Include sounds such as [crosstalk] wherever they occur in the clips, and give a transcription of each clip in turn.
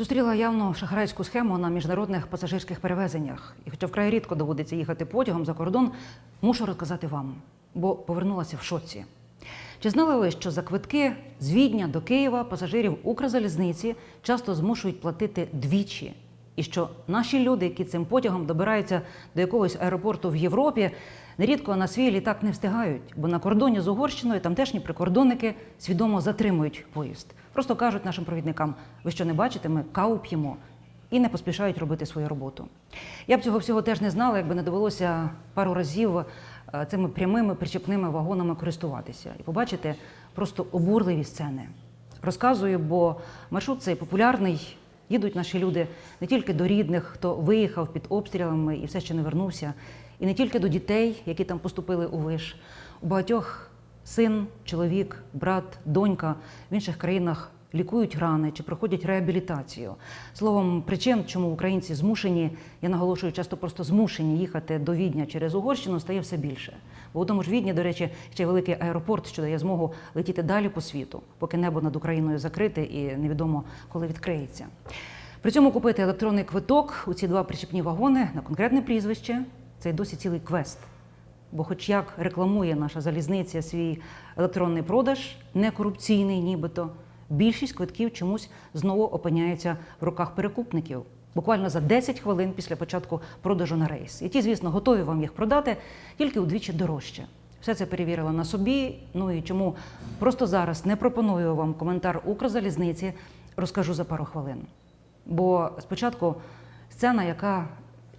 Зустріла явно шахрайську схему на міжнародних пасажирських перевезеннях. І хоча вкрай рідко доводиться їхати потягом за кордон, мушу розказати вам, бо повернулася в шоці. Чи знали ви, що за квитки з Відня до Києва пасажирів Укрзалізниці часто змушують платити двічі? І що наші люди, які цим потягом добираються до якогось аеропорту в Європі, нерідко на свій літак не встигають, бо на кордоні з Угорщиною тамтешні прикордонники свідомо затримують поїзд. Просто кажуть нашим провідникам: ви що не бачите, ми каву п'ємо і не поспішають робити свою роботу. Я б цього всього теж не знала, якби не довелося пару разів е, цими прямими причепними вагонами користуватися і побачити просто обурливі сцени. Розказую, бо маршрут цей популярний. Їдуть наші люди не тільки до рідних, хто виїхав під обстрілами і все ще не вернувся, і не тільки до дітей, які там поступили у виш. У багатьох син, чоловік, брат, донька в інших країнах лікують рани чи проходять реабілітацію. Словом, причин, чому українці змушені, я наголошую, часто просто змушені їхати до Відня через Угорщину, стає все більше. Бо у тому ж Відні, до речі, ще великий аеропорт, що дає змогу летіти далі по світу, поки небо над Україною закрите і невідомо, коли відкриється. При цьому купити електронний квиток у ці два причепні вагони на конкретне прізвище це й досі цілий квест. Бо, хоч як рекламує наша залізниця свій електронний продаж, не корупційний нібито, більшість квитків чомусь знову опиняється в руках перекупників. Буквально за 10 хвилин після початку продажу на рейс. І ті, звісно, готові вам їх продати тільки удвічі дорожче. Все це перевірила на собі. Ну і чому просто зараз не пропоную вам коментар Укрзалізниці, розкажу за пару хвилин. Бо спочатку сцена, яка,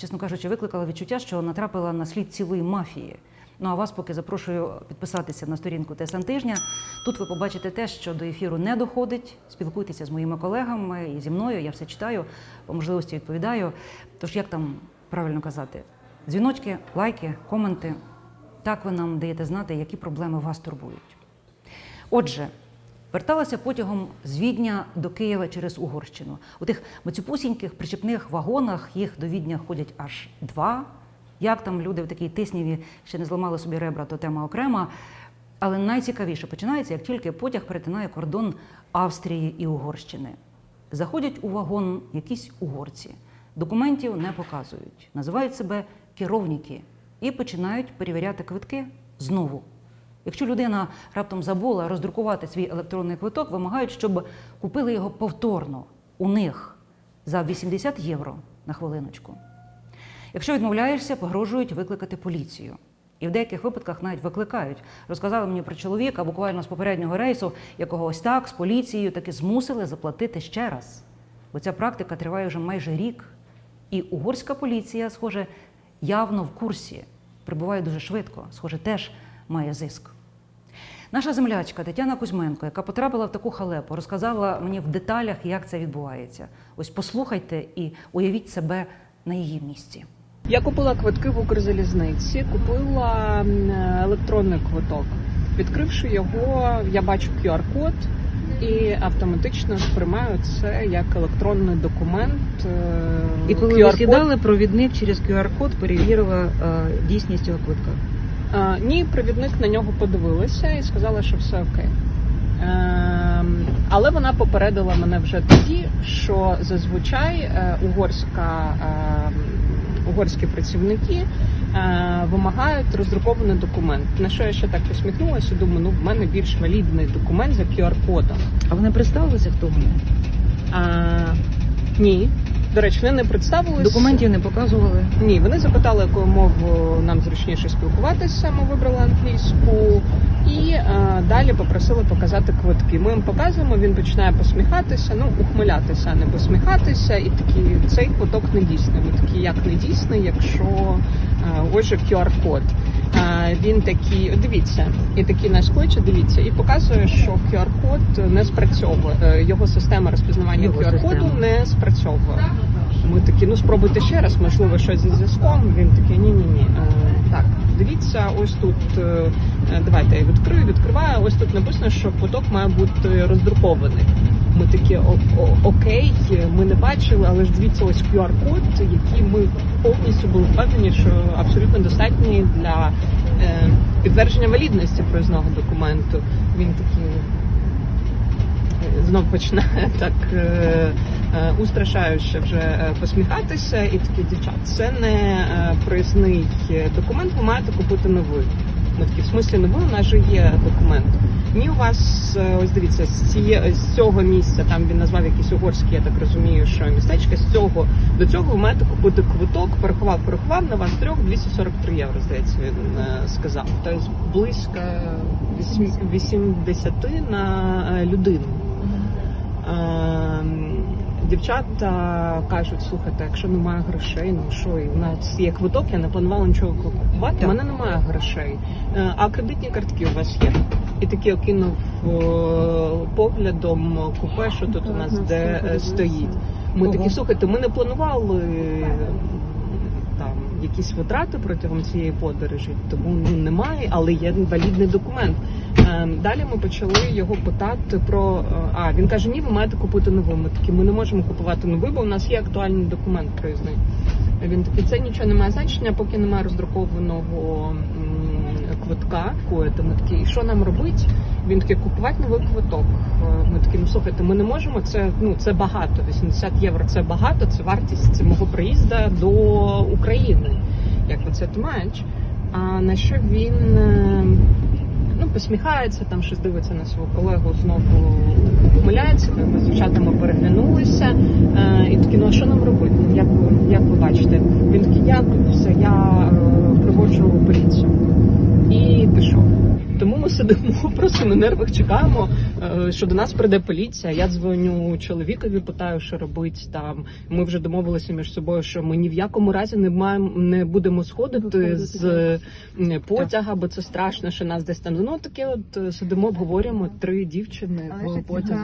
чесно кажучи, викликала відчуття, що натрапила на слід цілої мафії. Ну а вас поки запрошую підписатися на сторінку ТСН тижня. Тут ви побачите те, що до ефіру не доходить. Спілкуйтеся з моїми колегами і зі мною. Я все читаю, по можливості відповідаю. Тож, як там правильно казати? Дзвіночки, лайки, коменти. Так ви нам даєте знати, які проблеми вас турбують. Отже, верталася потягом з Відня до Києва через Угорщину. У тих мацюпусіньких причепних вагонах їх до Відня ходять аж два. Як там люди в такій тисніві ще не зламали собі ребра, то тема окрема. Але найцікавіше починається, як тільки потяг перетинає кордон Австрії і Угорщини. Заходять у вагон якісь угорці, документів не показують, називають себе керовники і починають перевіряти квитки знову. Якщо людина раптом забула роздрукувати свій електронний квиток, вимагають, щоб купили його повторно у них за 80 євро на хвилиночку. Якщо відмовляєшся, погрожують викликати поліцію. І в деяких випадках навіть викликають. Розказали мені про чоловіка буквально з попереднього рейсу, якого ось так з поліцією таки змусили заплатити ще раз. Бо ця практика триває вже майже рік. І угорська поліція, схоже, явно в курсі, прибуває дуже швидко, схоже, теж має зиск. Наша землячка Тетяна Кузьменко, яка потрапила в таку халепу, розказала мені в деталях, як це відбувається. Ось послухайте і уявіть себе на її місці. Я купила квитки в Укрзалізниці, купила електронний квиток. Відкривши його, я бачу QR-код і автоматично сприймаю це як електронний документ. е, І коли ви сідали, провідник через QR-код перевірила е, дійсність цього квитка. Ні, провідник на нього подивилася і сказала, що все окей. Ем, але вона попередила мене вже тоді, що зазвичай е, угорська, е, угорські працівники е, вимагають роздрукований документ. На що я ще так посміхнулася, думаю, ну в мене більш валідний документ за QR-кодом. А вони представилися, хто вони? А, ні. До речі, вони не представились. Документів не показували. Ні, вони запитали, якою мовою нам зручніше спілкуватися. Ми вибрали англійську, і е, далі попросили показати квитки. Ми їм показуємо, він починає посміхатися, ну ухмилятися, а не посміхатися. І такі цей квиток не дійсний. Ми такі, як не дійсний, якщо е, ось же QR-код. Він такий, дивіться, і такий нас кличе, дивіться, і показує, що QR-код не спрацьовує. Е, Його система розпізнавання QR-коду не спрацьовує. Ми такі, ну спробуйте ще раз, можливо, щось зі зв'язком. Він такий, ні, ні, ні. Так, дивіться, ось тут. е, е, Давайте я відкрию, відкриваю. Ось тут написано, що поток має бути роздрукований. Ми такі «О- о- окей, ми не бачили, але ж дивіться, ось QR-код, який ми повністю були впевнені, що абсолютно достатній для підтвердження валідності проїзного документу. Він такий знов починає [laughs] так е, е, устрашающе вже е, посміхатися, і такі дівчат. Це не е, проїзний документ. Ви маєте купити новий. Ми такі, в смислі новий, у нас же є документ. Ні, у вас е, ось дивіться з ціє з цього місця. Там він назвав якийсь угорський, я так розумію, що містечко. З цього до цього ви маєте купити квиток. Порахував, порахував на вас трьох 243 євро. Здається, він е, сказав. Тобто близько вісім- 80 на е, людину. Ем, Дівчата кажуть, слухайте, якщо немає грошей, ну що, і в нас є квиток, я не планувала нічого купувати. У мене немає грошей. А кредитні картки у вас є? І таки окинув е, поглядом купе, що тут у нас де е, стоїть. Ми такі, слухайте, ми не планували е, там якісь витрати протягом цієї подорожі, тому ну немає, але є валідний документ. Е, Далі ми почали його питати про а він каже: Ні, ви маєте купити нову. Ми такі, ми не можемо купувати новий, бо в нас є актуальний документ проїзний. Він такий, це нічого не має значення, поки немає роздрукованого квитка. Коїти. Ми такі, і що нам робити? Він такий, купувати новий квиток. Е, Ми такі, ну слухайте, ми не можемо. Це ну це багато. 80 євро це багато. Це вартість мого приїзду до України. Як ви це тумач? А на що він е, ну посміхається, там щось дивиться на свого колегу, знову помиляється. Ми з дівчатами переглянулися. Е, і такі, ну а що нам робити? Ну як як ви бачите? Він такий, дякую, все, я е, приводжу поліцію і пішов. Тому ми сидимо [laughs] просто на нервах, чекаємо, е, що до нас прийде поліція. Я дзвоню чоловікові, питаю, що робить там. Ми вже домовилися між собою, що ми ні в якому разі не маємо не будемо сходити з потяга, бо це страшно, що нас десь там ну таке. От е, сидимо, обговорюємо три дівчини Але в потязі.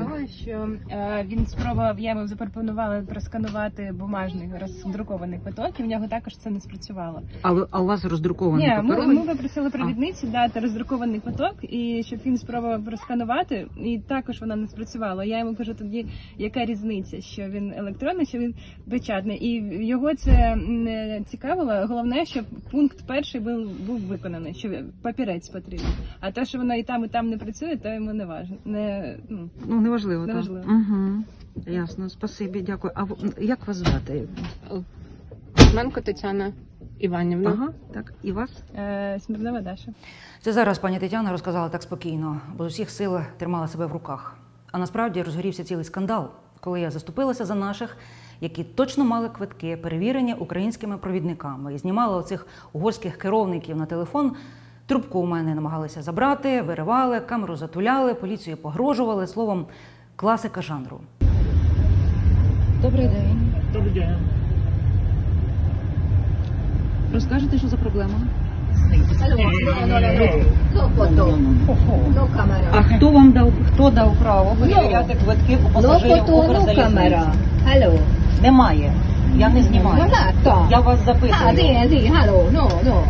що е, він спробував, я йому запропонувала просканувати бумажний роздрукований квиток, і в нього також це не спрацювало. А, а у вас роздрукований Ні, ми, ми попросили провідниці дати роздрукований квиток, і щоб він спробував просканувати, і також вона не спрацювала. Я йому кажу, тоді яка різниця, що він електронний, що він печатний, і його це не цікавило. Головне, щоб пункт перший був, був виконаний, що папірець потрібен. А те, що воно і там, і там не працює, то йому не. Не ну. Ну, неважливо, Неважливо. так. Угу. Ясно, спасибі, дякую. А в- як вас звати? Менко Тетяна Іванівна. Ага, так. І вас? Е, Смірнова Даша. Це зараз пані Тетяна розказала так спокійно, бо з усіх сил тримала себе в руках. А насправді розгорівся цілий скандал, коли я заступилася за наших, які точно мали квитки, перевірені українськими провідниками, і знімала оцих угорських керовників на телефон. Трубку у мене намагалися забрати, виривали, камеру затуляли, поліцію погрожували. Словом, класика жанру. Добрий день. Добрий день. Розкажете, що за проблема? А хто вам дав хто дав право перевіряти квитки у No пасажирів photo, Укрзалізниці? Hello. Немає. Я не знімаю. Я вас запитую. no.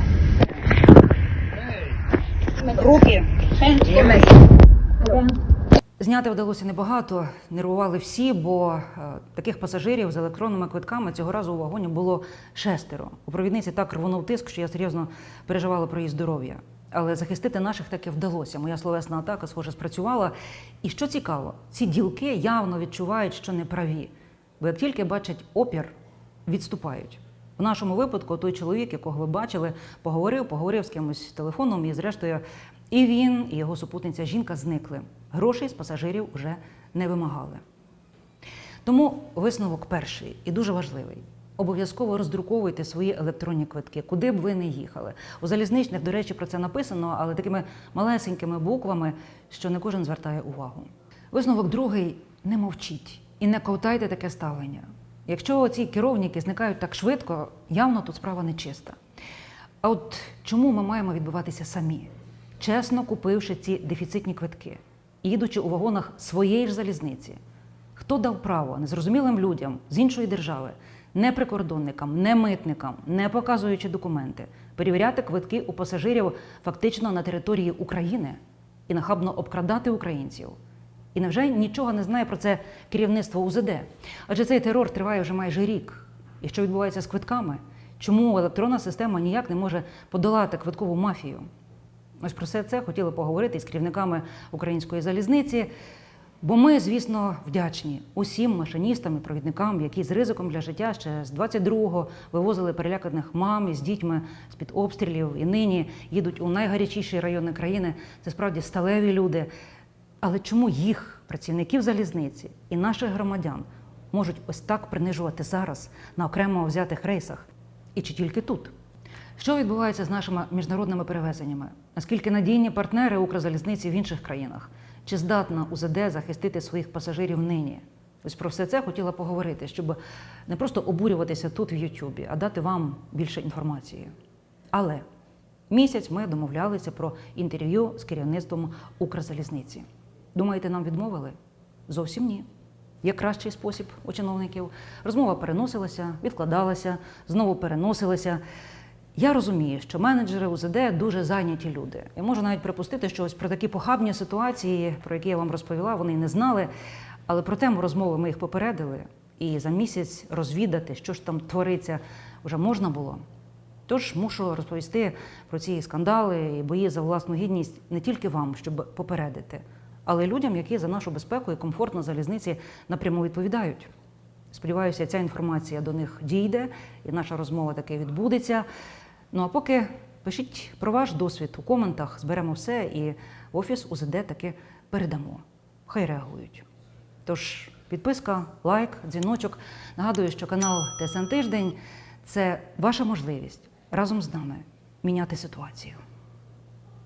Руки. Зняти вдалося небагато, нервували всі, бо е, таких пасажирів з електронними квитками цього разу у вагоні було шестеро. У провідниці так рвонув тиск, що я серйозно переживала про її здоров'я. Але захистити наших таки вдалося. Моя словесна атака, схоже, спрацювала. І що цікаво, ці ділки явно відчувають, що не праві. Бо як тільки бачать опір, відступають. В нашому випадку той чоловік, якого ви бачили, поговорив, поговорив з кимось телефоном, і зрештою і він, і його супутниця жінка зникли. Грошей з пасажирів вже не вимагали. Тому висновок перший і дуже важливий. Обов'язково роздруковуйте свої електронні квитки, куди б ви не їхали. У залізничних, до речі, про це написано, але такими малесенькими буквами, що не кожен звертає увагу. Висновок другий не мовчіть і не ковтайте таке ставлення. Якщо ці керовники зникають так швидко, явно тут справа нечиста. А от чому ми маємо відбуватися самі, чесно купивши ці дефіцитні квитки, їдучи у вагонах своєї ж залізниці? Хто дав право незрозумілим людям з іншої держави, не прикордонникам, не митникам, не показуючи документи, перевіряти квитки у пасажирів фактично на території України і нахабно обкрадати українців? І невже нічого не знає про це керівництво УЗД? Адже цей терор триває вже майже рік. І що відбувається з квитками? Чому електронна система ніяк не може подолати квиткову мафію? Ось про все це хотіли поговорити із керівниками української залізниці. Бо ми, звісно, вдячні усім машиністам і провідникам, які з ризиком для життя ще з 22-го вивозили переляканих мам із дітьми з-під обстрілів і нині їдуть у найгарячіші райони країни. Це справді сталеві люди. Але чому їх, працівників залізниці і наших громадян, можуть ось так принижувати зараз на окремо взятих рейсах? І чи тільки тут? Що відбувається з нашими міжнародними перевезеннями? Наскільки надійні партнери Укрзалізниці в інших країнах? Чи здатна УЗД захистити своїх пасажирів нині? Ось про все це хотіла поговорити, щоб не просто обурюватися тут в Ютубі, а дати вам більше інформації. Але місяць ми домовлялися про інтерв'ю з керівництвом Укрзалізниці. Думаєте, нам відмовили? Зовсім ні. Є кращий спосіб у чиновників. Розмова переносилася, відкладалася, знову переносилася. Я розумію, що менеджери УЗД дуже зайняті люди. І можу навіть припустити, що ось про такі похабні ситуації, про які я вам розповіла, вони не знали. Але про тему розмови ми їх попередили. І за місяць розвідати, що ж там твориться, вже можна було. Тож мушу розповісти про ці скандали і бої за власну гідність не тільки вам, щоб попередити, але й людям, які за нашу безпеку і комфорт на залізниці напряму відповідають. Сподіваюся, ця інформація до них дійде, і наша розмова таки відбудеться. Ну а поки пишіть про ваш досвід у коментах, зберемо все і в офіс УЗД таки передамо. Хай реагують. Тож підписка, лайк, дзвіночок. Нагадую, що канал ТСН Тиждень це ваша можливість разом з нами міняти ситуацію.